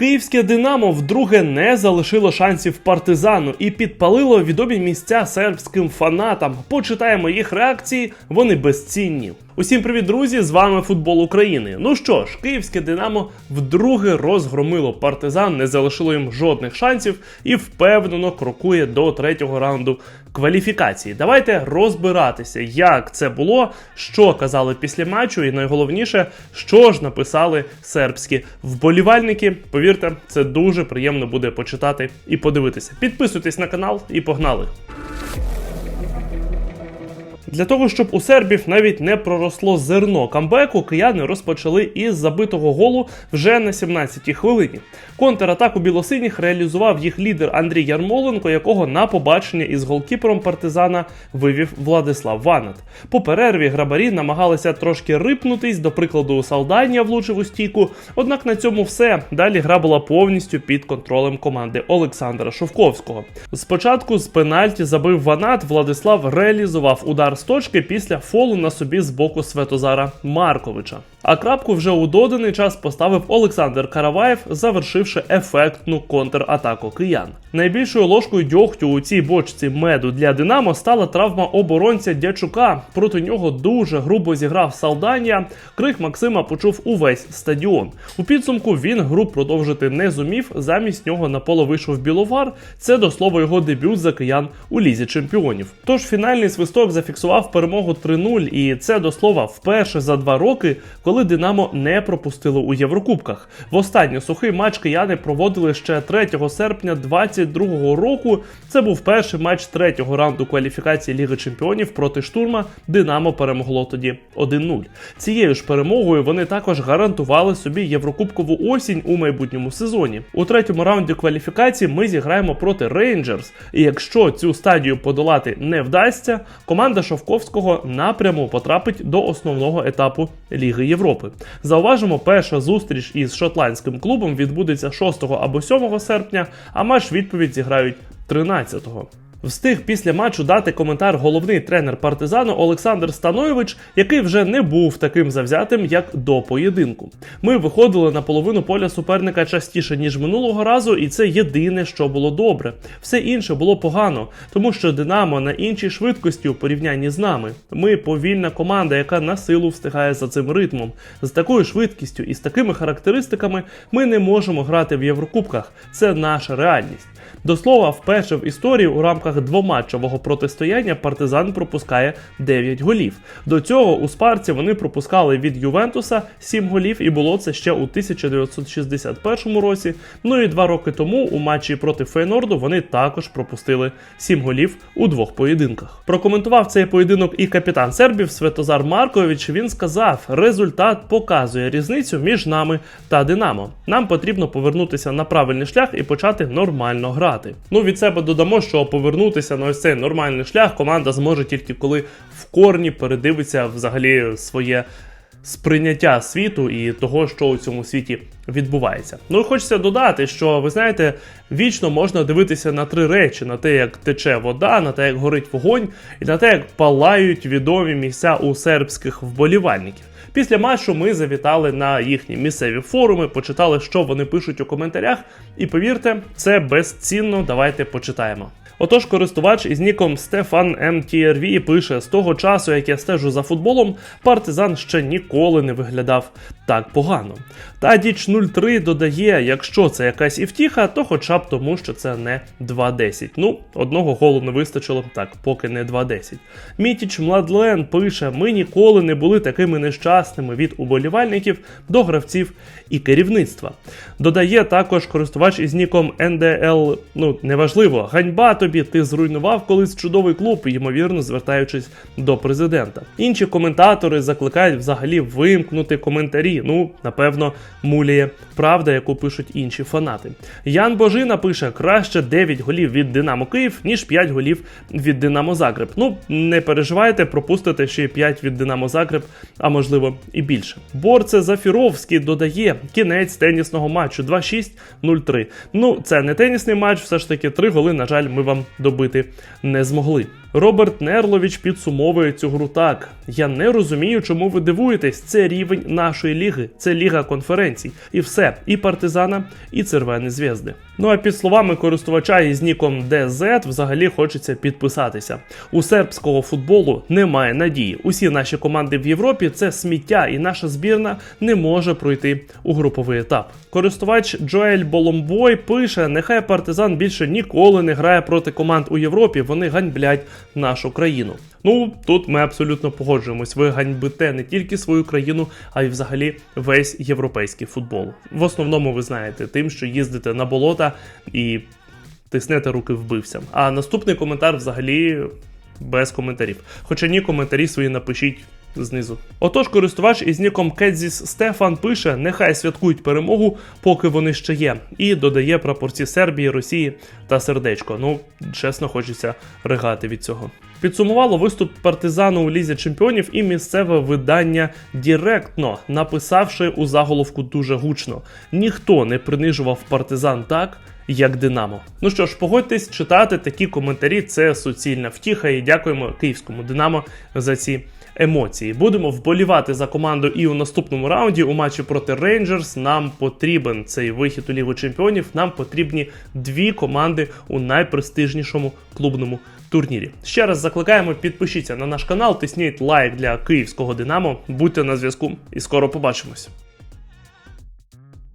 Київське Динамо вдруге не залишило шансів партизану і підпалило відомі місця сербським фанатам. Почитаємо їх реакції, вони безцінні. Усім привіт, друзі! З вами футбол України. Ну що ж, київське Динамо вдруге розгромило партизан, не залишило їм жодних шансів і впевнено крокує до третього раунду кваліфікації. Давайте розбиратися, як це було, що казали після матчу, і найголовніше, що ж написали сербські вболівальники. Повірте, це дуже приємно буде почитати і подивитися. Підписуйтесь на канал і погнали! Для того, щоб у сербів навіть не проросло зерно камбеку, кияни розпочали із забитого голу вже на 17-й хвилині. Контратаку білосиніх реалізував їх лідер Андрій Ярмоленко, якого на побачення із голкіпером партизана вивів Владислав Ванат. По перерві грабарі намагалися трошки рипнутись, до прикладу, Салданія влучив у стійку. Однак на цьому все. Далі гра була повністю під контролем команди Олександра Шовковського. Спочатку з пенальті забив Ванат, Владислав реалізував удар з точки після фолу на собі з боку Светозара Марковича. А крапку вже у доданий час поставив Олександр Караваєв, завершивши ефектну контратаку киян. Найбільшою ложкою дьогтю у цій бочці меду для Динамо стала травма оборонця Дячука. Проти нього дуже грубо зіграв Салданія. Крик Максима почув увесь стадіон. У підсумку він гру продовжити не зумів. Замість нього на поле вийшов Біловар. Це до слова його дебют за киян у лізі чемпіонів. Тож фінальний свисток зафіксував перемогу 3-0, і це до слова вперше за два роки, коли Динамо не пропустило у Єврокубках. В останній сухий матч кияни проводили ще 3 серпня 22-го року. Це був перший матч третього раунду кваліфікації Ліги Чемпіонів проти штурма. Динамо перемогло тоді 1-0. Цією ж перемогою вони також гарантували собі єврокубкову осінь у майбутньому сезоні. У третьому раунді кваліфікації ми зіграємо проти Рейнджерс. І якщо цю стадію подолати не вдасться, команда Шовковського напряму потрапить до основного етапу Ліги Європи. Зауважимо, перша зустріч із шотландським клубом відбудеться 6 або 7 серпня, а матч відповідь зіграють 13-го. Встиг після матчу дати коментар головний тренер партизану Олександр Станойович, який вже не був таким завзятим, як до поєдинку. Ми виходили на половину поля суперника частіше ніж минулого разу, і це єдине, що було добре. Все інше було погано, тому що Динамо на іншій швидкості у порівнянні з нами. Ми повільна команда, яка на силу встигає за цим ритмом. З такою швидкістю і з такими характеристиками ми не можемо грати в Єврокубках. Це наша реальність. До слова, вперше в історії у рамках двоматчевого протистояння партизан пропускає 9 голів. До цього у спарці вони пропускали від Ювентуса 7 голів, і було це ще у 1961 році. Ну і два роки тому у матчі проти Фейнорду вони також пропустили 7 голів у двох поєдинках. Прокоментував цей поєдинок і капітан сербів Светозар Маркович. Він сказав: результат показує різницю між нами та Динамо. Нам потрібно повернутися на правильний шлях і почати нормально грати. Ну від себе додамо, що повернутися на ось цей нормальний шлях команда зможе тільки коли в корні передивиться взагалі своє. Сприйняття світу і того, що у цьому світі відбувається. Ну і хочеться додати, що ви знаєте, вічно можна дивитися на три речі: на те, як тече вода, на те, як горить вогонь, і на те, як палають відомі місця у сербських вболівальників. Після матчу ми завітали на їхні місцеві форуми, почитали, що вони пишуть у коментарях, і повірте, це безцінно. Давайте почитаємо. Отож, користувач із ніком Стефан МТРВ пише: з того часу, як я стежу за футболом, партизан ще ніколи не виглядав так погано. Та діч 03 додає, якщо це якась івтіха, то хоча б тому, що це не 2-10. Ну, одного голу не вистачило, так, поки не 2-10. Мітіч Младлен пише: ми ніколи не були такими нещасними від уболівальників до гравців і керівництва. Додає також користувач із ніком НДЛ, ну неважливо, ганьба тобі, ти зруйнував колись чудовий клуб, ймовірно, звертаючись до президента. Інші коментатори закликають взагалі вимкнути коментарі. Ну, напевно, муліє правда, яку пишуть інші фанати. Ян Божина пише: краще 9 голів від Динамо Київ, ніж 5 голів від Динамо Загреб. Ну, не переживайте, пропустите ще й 5 від Динамо Загреб, а можливо і більше. Борце Зафіровський додає кінець тенісного матчу 2-6-0-3. Ну, це не тенісний матч, все ж таки 3 голи, на жаль, ми вам добити не змогли. Роберт Нерлович підсумовує цю гру так: я не розумію, чому ви дивуєтесь. Це рівень нашої ліги, це ліга конференцій. І все, і партизана, і Червені зв'язди. Ну а під словами користувача із ніком DZ взагалі хочеться підписатися. У сербського футболу немає надії. Усі наші команди в Європі це сміття, і наша збірна не може пройти у груповий етап. Користувач Джоель Боломбой пише: нехай партизан більше ніколи не грає проти команд у Європі. Вони ганьблять нашу країну. Ну тут ми абсолютно погоджуємось. Ви ганьбите не тільки свою країну, а й взагалі весь європейський футбол. В основному ви знаєте тим, що їздите на болота і тиснете руки вбивцям. А наступний коментар взагалі без коментарів. Хоча ні, коментарі свої напишіть. Знизу. Отож, користувач із ніком Кедзіс Стефан пише: нехай святкують перемогу, поки вони ще є, і додає прапорці Сербії, Росії та сердечко. Ну, чесно, хочеться ригати від цього. Підсумувало виступ партизану у лізі чемпіонів і місцеве видання Діректно, написавши у заголовку дуже гучно: ніхто не принижував партизан так. Як Динамо. Ну що ж, погодьтесь читати такі коментарі. Це суцільна втіха, і дякуємо київському Динамо за ці емоції. Будемо вболівати за команду і у наступному раунді у матчі проти Рейнджерс. Нам потрібен цей вихід у Лігу Чемпіонів. Нам потрібні дві команди у найпрестижнішому клубному турнірі. Ще раз закликаємо, підпишіться на наш канал, тисніть лайк для київського Динамо. Будьте на зв'язку і скоро побачимось.